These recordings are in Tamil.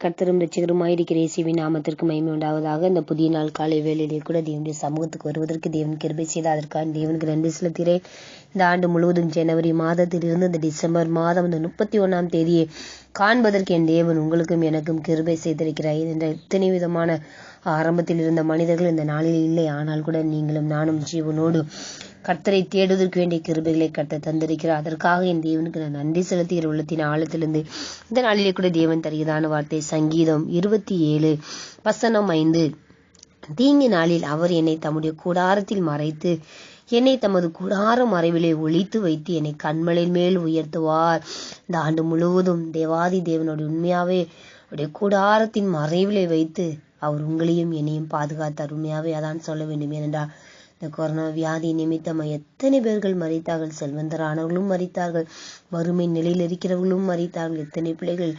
கர்த்தரும் ரசிகருமாயிருக்கிற இயேசுவின் நாமத்திற்கு மகிமை உண்டாவதாக. இந்த புதிய நாள் காலை வேலையிலே கூட தேவனுடைய சமூகத்துக்கு வருவதற்கு தேவன் கிருபை செய்த அதற்காக தேவனுக்கு நன்றி செலுத்துகிறேன் இந்த ஆண்டு முழுவதும் ஜனவரி மாதத்திலிருந்து இந்த டிசம்பர் மாதம் இந்த முப்பத்தி ஒன்றாம் தேதியை காண்பதற்கு என் தேவன் உங்களுக்கும் எனக்கும் கிருபை செய்திருக்கிறார். என்ற இத்தனை விதமான ஆரம்பத்தில் இருந்த மனிதர்கள் இந்த நாளில் இல்லை. ஆனால் கூட நீங்களும் நானும் ஜீவனோடு கர்த்தரை தேடுவதற்கு வேண்டிய கிருபைகளை கர்த்தர் தந்திருக்கிறார். அதற்காக என் தேவனுக்கு நான் நன்றி செலுத்துகிற உள்ளத்தின் ஆழத்திலிருந்து இந்த நாளிலே கூட தேவன் தருகிறதான வார்த்தை சங்கீதம் இருபத்தி ஏழு வசனம் ஐந்து. தீங்கு நாளில் அவர் என்னை தம்முடைய கூடாரத்தில் மறைத்து என்னை தமது கூடார மறைவிலே ஒழித்து வைத்து என்னை கண்மலின் மேல் உயர்த்துவார். இந்த ஆண்டு முழுவதும் தேவாதி தேவனுடைய உண்மையாவே அவருடைய கூடாரத்தின் மறைவிலே வைத்து அவர் உங்களையும் என்னையும் பாதுகாத்தார். உண்மையாவே அதான் சொல்ல வேண்டும். ஏனென்றால் இந்த கொரோனா வியாதி நிமித்தமாக எத்தனை பேர்கள் மறித்தார்கள் செல்வந்தரானவர்களும் மறித்தார்கள் வறுமை நிலையில் இருக்கிறவர்களும் மறித்தார்கள் எத்தனை பிள்ளைகள்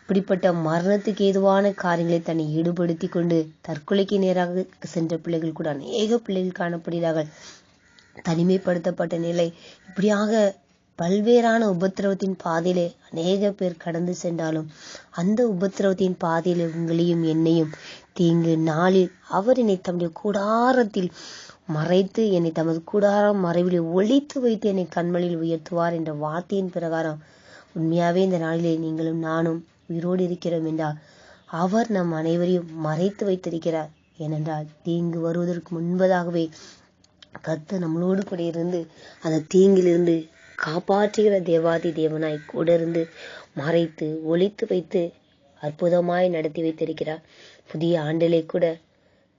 இப்படிப்பட்ட மரணத்துக்கு ஏதுவான காரியங்களை தன்னை ஈடுபடுத்தி கொண்டு தற்கொலைக்கு நேராக சென்ற பிள்ளைகள் கூட அநேக பிள்ளைகள் காணப்படுகிறார்கள். தனிமைப்படுத்தப்பட்ட நிலை. இப்படியாக பல்வேறான உபத்திரவத்தின் பாதையிலே அநேக பேர் கடந்து சென்றாலும் அந்த உபத்திரவத்தின் பாதையில் உங்களையும் என்னையும் தீங்கு நாளில் அவர் என்னை தம்முடைய கூடாரத்தில் மறைத்து என்னை தமது கூடாரம் மறைவிலே ஒழித்து வைத்து என்னை கண்மலில் உயர்த்துவார் என்ற வார்த்தையின் பிரகாரம் உண்மையாவே இந்த நாளிலே நீங்களும் நானும் உயிரோடு இருக்கிறோம் என்றால் அவர் நம் அனைவரையும் மறைத்து வைத்திருக்கிறார். ஏனென்றால் தீங்கு வருவதற்கு முன்பதாகவே கத்து நம்மளோடு கூட இருந்து அந்த தீங்கிலிருந்து காப்பாற்றுகிற தேவாதி தேவனாய் கூட இருந்து மறைத்து ஒழித்து வைத்து அற்புதமாய் நடத்தி வைத்திருக்கிறார். புதிய ஆண்டிலே கூட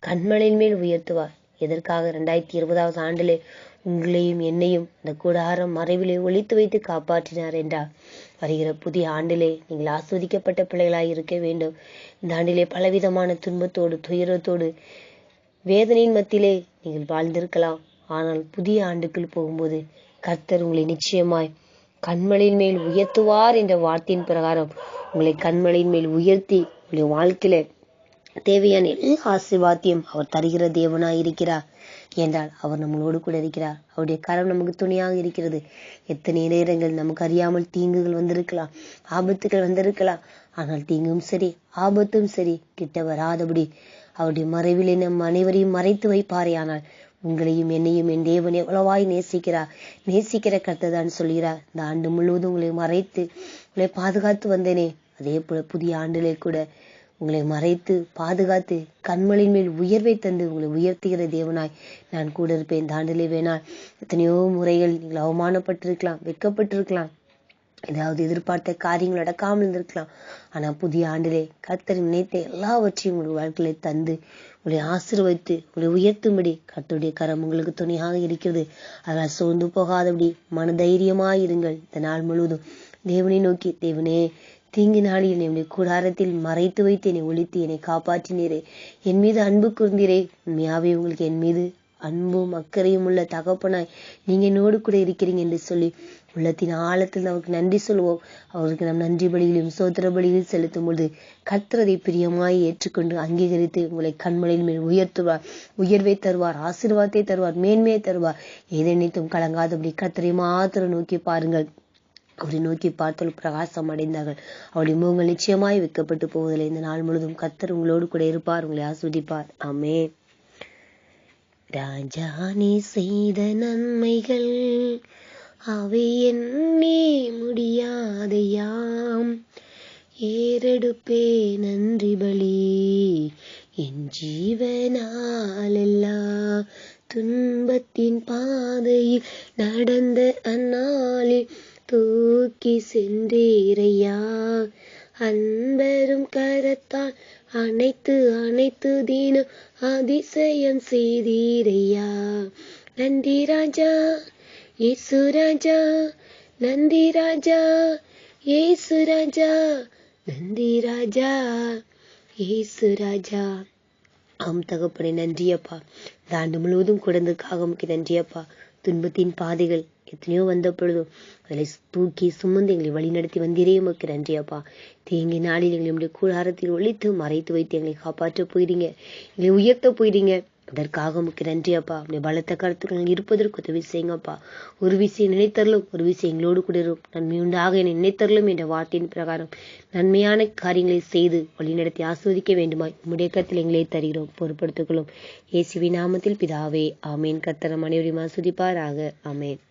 கண்மலையின் மேல் உயர்த்துவார். எதற்காக? ரெண்டாயிரத்தி இருபதாவது ஆண்டிலே உங்களையும் என்னையும் இந்த கூடாரம் மறைவிலே ஒழித்து வைத்து காப்பாற்றினார் என்றார். வருகிற புதிய ஆண்டிலே நீங்கள் ஆஸ்வதிக்கப்பட்ட பிள்ளைகளாய் இருக்க வேண்டும். இந்த ஆண்டிலே பலவிதமான துன்பத்தோடு துயரத்தோடு வேதனையின் மத்தியிலே நீங்கள் வாழ்ந்திருக்கலாம். ஆனால் புதிய ஆண்டுக்குள் போகும்போது கர்த்தர் உங்களை நிச்சயமாய் கண்மலையின் மேல் உயர்த்துவார் என்ற வார்த்தையின் பிரகாரம் உங்களை கண்மலையின் மேல் உயர்த்தி உங்களுடைய வாழ்க்கையில தேவையான எல்லா ஆசிர்வாத்தியம் அவர் தருகிற தேவனாய் இருக்கிறார். என்றால் அவர் நம்மளோடு கூட இருக்கிறார். அவருடைய கரம் நமக்கு துணையாக இருக்கிறது. எத்தனை நேரங்கள் நமக்கு அறியாமல் தீங்குகள் வந்திருக்கலாம் ஆபத்துகள் வந்திருக்கலாம். ஆனால் தீங்கும் சரி ஆபத்தும் சரி கிட்ட வராதபடி அவருடைய மறைவிலே நம் அனைவரையும் மறைத்து வைப்பாரே. ஆனால் உங்களையும் என்னையும் என் தேவன் எவ்வளவாய் நேசிக்கிறார். நேசிக்கிற கர்த்ததான் சொல்கிறார். இந்த ஆண்டு முழுவதும் உங்களை மறைத்து உங்களை பாதுகாத்து வந்தேனே. அதே போல புதிய ஆண்டிலே கூட உங்களை மறைத்து பாதுகாத்து கண்மலின் மேல் உயர்வை தந்து உங்களை உயர்த்துகிற தேவனாய் நான் கூட இருப்பேன். இந்த ஆண்டிலே வேணால் எத்தனையோ முறைகள் நீங்கள் அவமானப்பட்டிருக்கலாம் வெக்கப்பட்டிருக்கலாம் ஏதாவது எதிர்பார்த்த காரியங்கள் நடக்காமல் இருந்திருக்கலாம். ஆனா புதிய ஆண்டிலே கர்த்தர் நினைத்த எல்லாவற்றையும் உங்கள் வாழ்க்கையில தந்து உங்களை ஆசிர்வதித்து உங்களை உயர்த்தும்படி கர்த்தருடைய கரம் உங்களுக்கு துணையாக இருக்கிறது. அதனால் சோர்ந்து போகாதபடி மன தைரியமாய் இருங்கள். இந்த நாள் முழுவதும் தேவனை நோக்கி தேவனே தீங்கு நாளில் என்னுடைய கூடாரத்தில் மறைத்து வைத்து என்னை ஒழித்து என்னை காப்பாற்றினீரே. என் மீது அன்பு கூர்ந்தீரே. உண்மையாவே உங்களுக்கு என் மீது அன்பும் அக்கறையும் உள்ள தகப்பனாய் நீங்க என்னோடு கூட இருக்கிறீங்க என்று சொல்லி உள்ளத்தின் ஆழத்தில் நமக்கு நன்றி சொல்வோம். அவருக்கு நம் நன்றி பலிகளையும் சோத்திர பலிகளையும் செலுத்தும் பொழுது கர்த்தரதை பிரியமாய் ஏற்றுக்கொண்டு அங்கீகரித்து உங்களை கண்மலையின் மேல் உயர்த்துவார். உயர்வை தருவார் ஆசீர்வாதத்தை தருவார் மேன்மையை தருவார். எதை நினைத்தும் கலங்காதபடி கர்த்தரை மாத்திரம் நோக்கி பாருங்கள். அவரை நோக்கி பார்த்தால் பிரகாசம் அடைந்தார்கள். அவருடைய முகங்கள் நிச்சயமாய் வைக்கப்பட்டு போவதில்லை. இந்த நாள் முழுவதும் கத்தர் உங்களோடு கூட இருப்பார் உங்களை ஆஸ்வதிப்பார். ஆமே ராஜானி செய்த நன்மைகள். அவை என்னே முடியாதையாம். ஏறெடுப்பே நன்றி பலி. என் ஜீவனாலெல்லா துன்பத்தின் பாதையில் நடந்த அந்நாளில் தூக்கி சென்றேரையா அன்பரும் கரத்தால் அனைத்து அனைத்து தீன அதிசயம் செய்தீரையா. நந்தி ராஜா இயேசு ராஜா நந்தி ராஜா ஏசு ராஜா நந்தி ராஜா ஏசு ராஜா. ஆம் தகப்பனை நன்றியப்பா. இந்த ஆண்டு முழுவதும் குழந்தைக்காக முக்கிய நன்றியப்பா. துன்பத்தின் பாதைகள் எத்தனையோ வந்த பொழுதும் அதில் தூக்கி சுமந்து எங்களை வழிநடத்தி வந்தீரே உமக்கு நன்றியப்பா. தேங்கி நாளில் எங்களை கூடாரத்தில் ஒழித்து மறைத்து வைத்து எங்களை காப்பாற்ற போயிறீங்க எங்களை உயர்த்த போயிறீங்க அதற்காக உமக்கு நன்றி அப்பா அப்படி பலத்த கருத்துக்கள் இருப்பதற்கு உதவி செய்யுங்கப்பா. ஒரு விஷயம் நினைத்தரலும் ஒரு விஷயம் எங்களோடு கூட இருக்கும் நன்மை உண்டாக என்னை நினைத்தரலும் என்ற வார்த்தையின் பிரகாரம் நன்மையான காரியங்களை செய்து வழிநடத்தி ஆஸ்வதிக்க வேண்டுமாய் உம்முடைய கருத்தில் எங்களை தருகிறோம். பொறுப்படுத்திக் கொள்ளும் இயேசுவின் நாமத்தில் பிதாவே ஆமேன். கத்தனம் அனைவரையும் ஆஸ்வதிப்பாராக. ஆமேன்.